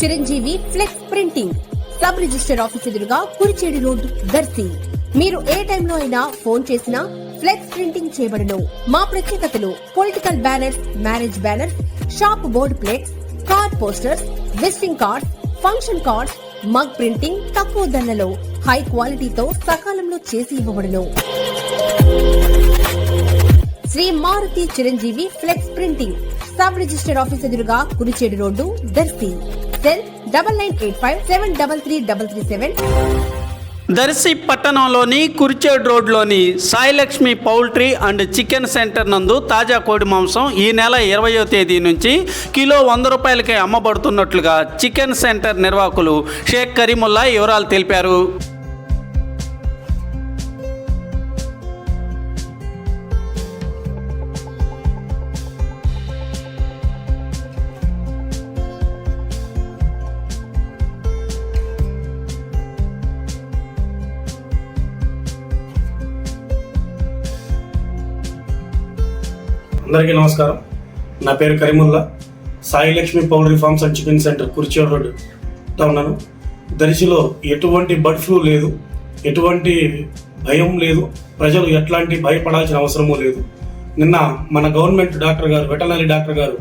Chiranjeevi flex printing sub register office ఎదురుగా Kurichedu road Darsi. మీరు ఏ టైంలో అయినా ఫోన్ చేసినా ఫ్లెక్స్ ప్రింటింగ్ చేయబడను. మా ప్రత్యేకతలు political banners marriage banners shop board plates card posters visiting cards function cards mug printing తక్కువ ధరలలో హై క్వాలిటీతో సకాలంలో చేసి ఇవ్వబడును. Shri Maruti Chiranjeevi flex printing sub register office ఎదురుగా Kurichedu road Darsi. Cell double nine eight five seven double three double three seven Darsi పట్టణంలోని కుర్చేడ్ రోడ్లోని Sailakshmi poultry and chicken centre నందు తాజా కోడి మాంసం ఈ నెల ఇరవయో తేదీ నుంచి కిలో వంద రూపాయలకే అమ్మబడుతున్నట్లుగా చికెన్ సెంటర్ నిర్వాహకులు షేక్ కరీముల్లా వివరాలు తెలిపారు. అందరికీ నమస్కారం. నా పేరు Karimulla. Sai Lakshmi poultry farms and chicken centre Kurichedu road ఉన్నాను. దరిశిలో ఎటువంటి బర్డ్ ఫ్లూ లేదు. ఎటువంటి భయం లేదు. ప్రజలు ఎట్లాంటి భయపడాల్సిన అవసరము లేదు. నిన్న మన గవర్నమెంట్ డాక్టర్ గారు వెటనరీ డాక్టర్ గారు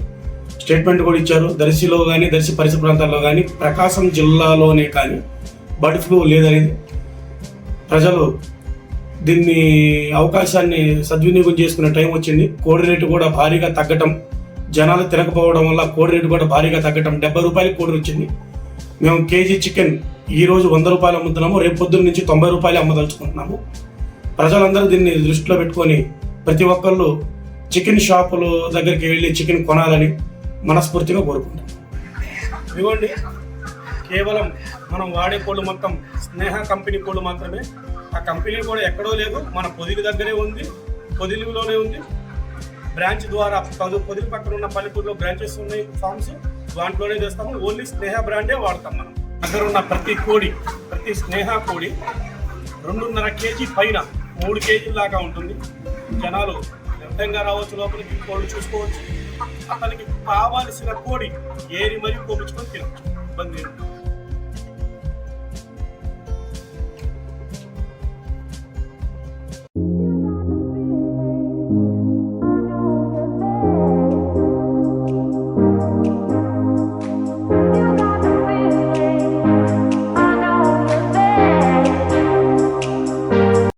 స్టేట్మెంట్ కూడా ఇచ్చారు. దర్శిలో కానీ దర్శి పరిసర ప్రాంతాల్లో కానీ ప్రకాశం జిల్లాలోనే కానీ బర్డ్ ఫ్లూ లేదనేది ప్రజలు దీన్ని అవకాశాన్ని సద్వినియోగం చేసుకునే టైం వచ్చింది. కోడి రేటు కూడా భారీగా తగ్గటం జనాలు తినకపోవడం వల్ల కోడి రేటు కూడా భారీగా తగ్గటం డెబ్బై రూపాయలు కోడి వచ్చింది. మేము కేజీ చికెన్ ఈ రోజు వంద రూపాయలు అమ్ముతున్నాము రేపు పొద్దున్న నుంచి తొంభై రూపాయలు అమ్మదలుచుకుంటున్నాము. ప్రజలందరూ దీన్ని దృష్టిలో పెట్టుకొని ప్రతి ఒక్కళ్ళు చికెన్ షాపుల దగ్గరికి వెళ్ళి చికెన్ కొనాలని మనస్ఫూర్తిగా కోరుకుంటాం ఇవ్వండి కేవలం మనం వాడే కోళ్ళు మొత్తం స్నేహ కంపెనీ కోళ్ళు మాత్రమే. ఆ కంపెనీ కూడా ఎక్కడో లేదు. మన పొదిలి దగ్గరే ఉంది. పొదిలిలోనే ఉంది. బ్రాంచ్ ద్వారా పది పొదిలి పక్కన ఉన్న పల్లెటూరులో బ్రాంచెస్ ఉన్నాయి ఫార్మ్స్. దాంట్లోనే చేస్తాము. ఓన్లీ స్నేహ బ్రాండే వాడతాం మనం. దగ్గర ఉన్న ప్రతి కోడి ప్రతి స్నేహ కోడి రెండున్నర కేజీ పైన మూడు కేజీల దాకా ఉంటుంది. జనాలు వ్యర్థంగా రావచ్చు లోపలికి కోళ్ళు చూసుకోవచ్చు. అతనికి కావాల్సిన కోడి ఏరి మరీ కోపించుకొని తినచ్చు. ఇబ్బంది